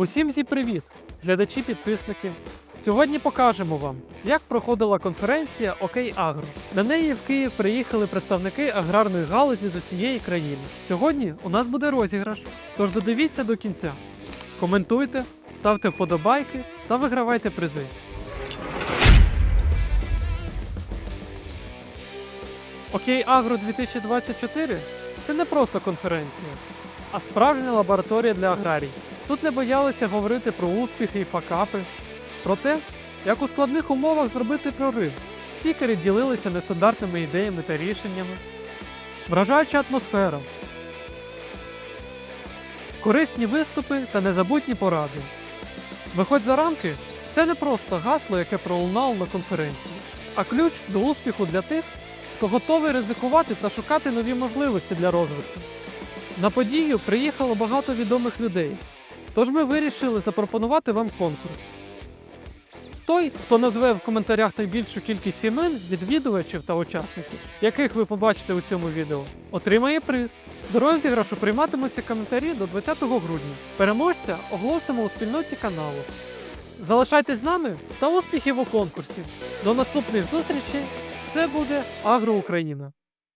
Усім зі привіт, глядачі підписники. Сьогодні покажемо вам, як проходила конференція Окей Агро. На неї в Київ приїхали представники аграрної галузі з усієї країни. Сьогодні у нас буде розіграш, тож додивіться до кінця. Коментуйте, ставте вподобайки та вигравайте призи. Окей Агро 2024 це не просто конференція, а справжня лабораторія для аграрій. Тут не боялися говорити про успіхи і факапи, про те, як у складних умовах зробити прорив. Спікери ділилися нестандартними ідеями та рішеннями, вражаюча атмосфера, корисні виступи та незабутні поради. Виходь за рамки це не просто гасло, яке пролунало на конференції, а ключ до успіху для тих, хто готовий ризикувати та шукати нові можливості для розвитку. На подію приїхало багато відомих людей, тож ми вирішили запропонувати вам конкурс. Той, хто назве в коментарях найбільшу кількість імен, відвідувачів та учасників, яких ви побачите у цьому відео, отримає приз. До розіграшу прийматимуться коментарі до 20 грудня. Переможця оголосимо у спільноті каналу. Залишайтесь з нами та успіхів у конкурсі. До наступних зустрічей! Це буде Агро Україна.